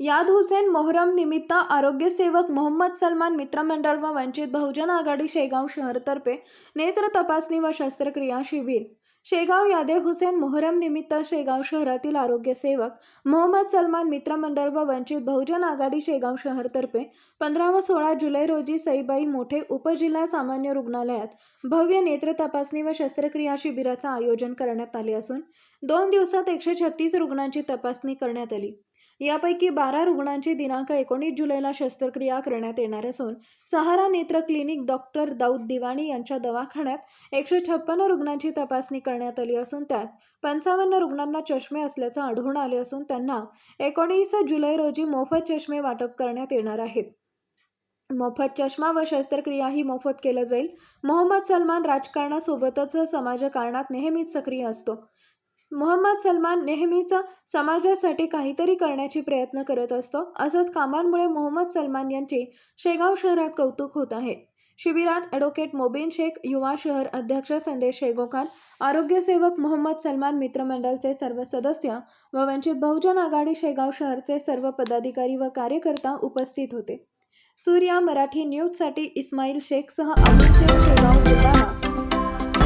याद हुसेन मोहरम निमित्त आरोग्यसेवक मोहम्मद सलमान मित्रमंडळ व वंचित बहुजन आघाडी शेगाव शहरतर्फे नेत्र तपासणी व शस्त्रक्रिया शिबिर. शेगाव यादे हुसेन मोहरम निमित्त शेगाव शहरातील आरोग्यसेवक मोहम्मद सलमान मित्रमंडळ व वंचित बहुजन आघाडी शेगाव शहरतर्फे पंधरा व सोळा जुलै रोजी सईबाई मोठे उपजिल्हा सामान्य रुग्णालयात भव्य नेत्र तपासणी व शस्त्रक्रिया शिबिराचं आयोजन करण्यात आले असून दोन दिवसात एकशे छत्तीस रुग्णांची तपासणी करण्यात आली. यापैकी बारा रुग्णांची दिनांक एकोणीस जुलैला शस्त्रक्रिया करण्यात येणार असून सहारा नेत्र क्लिनिक डॉक्टर दाऊद दिवाणी यांच्या दवाखान्यात एकशे छप्पन्न रुग्णांची तपासणी करण्यात आली असून त्यात पंचावन्न रुग्णांना चष्मे असल्याचं आढळून आले असून त्यांना एकोणीस जुलै रोजी मोफत चष्मे वाटप करण्यात येणार आहेत. मोफत चष्मा व शस्त्रक्रिया ही मोफत केलं जाईल. मोहम्मद सलमान राजकारणासोबतच समाजकारणात नेहमीच सक्रिय असतो. मोहम्मद सलमान नेहमीच समाजासाठी काहीतरी करण्याची प्रयत्न करत असतो. असंच कामांमुळे मोहम्मद सलमान यांचे शेगाव शहरात कौतुक होत आहे. शिबिरात ॲडव्होकेट मोबिन शेख युवा शहर अध्यक्ष संदेश शेगोकार आरोग्यसेवक मोहम्मद सलमान मित्रमंडळचे सर्व सदस्य व वंचित बहुजन आघाडी शेगाव शहरचे सर्व पदाधिकारी व कार्यकर्ता उपस्थित होते. सूर्या मराठी न्यूजसाठी इस्माईल शेखसह अमोल शेख शेगाव